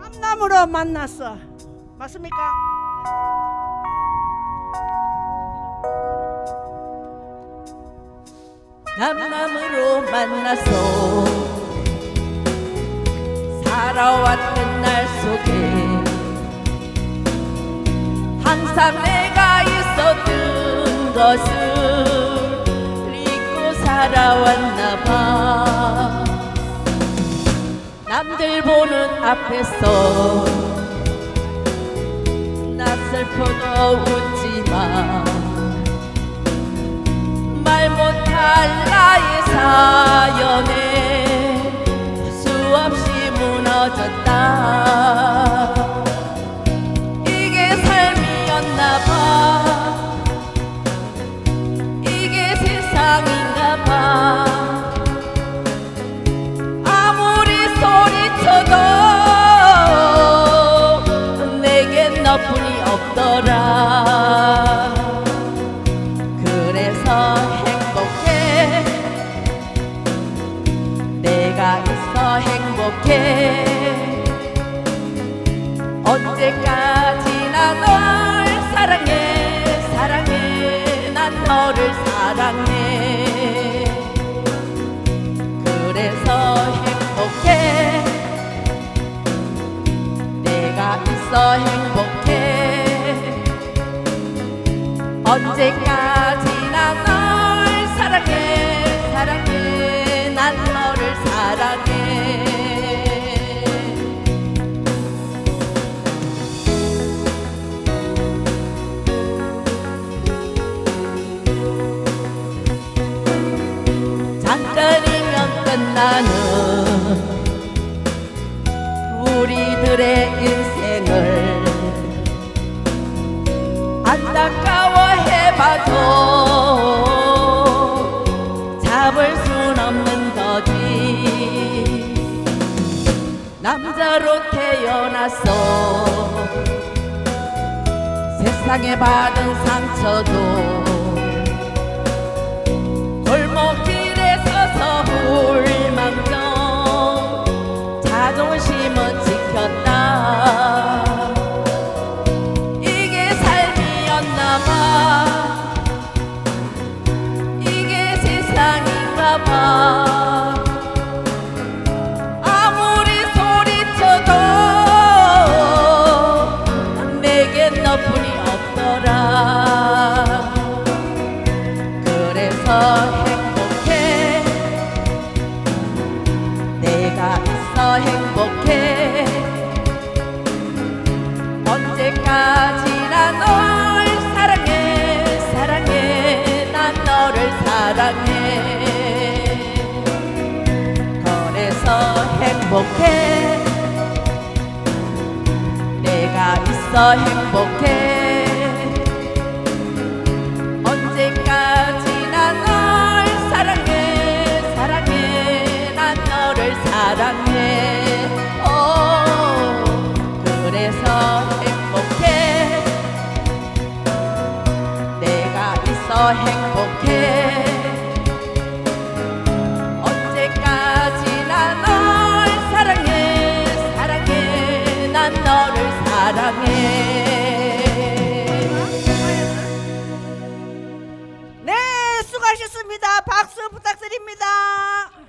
남남으로 만났어. 맞습니까? 남남으로 만나서 살아왔던 날 속에 항상 내가 있었던 것을 잊고 살아왔나 봐 남들 보는 앞에서 나 슬퍼도 웃지마 말 못할 나의 사연에 수없이 무너졌다 행복해 언제까지나 널 사랑해 사랑해. 난 너를 사랑해. 그래서 행복해. 내가 있어 행복해. 언제까지 잠깐이면 끝나는 우리들의 인생을 안타까워해봐도 잡을 순 없는 거지. 남자로 태어나서 세상에 받은 상처도 있어 행복해. 내가 있어 행복해. 언제까지나 널 사랑해 사랑해. 난 너를 사랑해. 오 그래서 행복해. 내가 있어 행복해. 박수 부탁드립니다.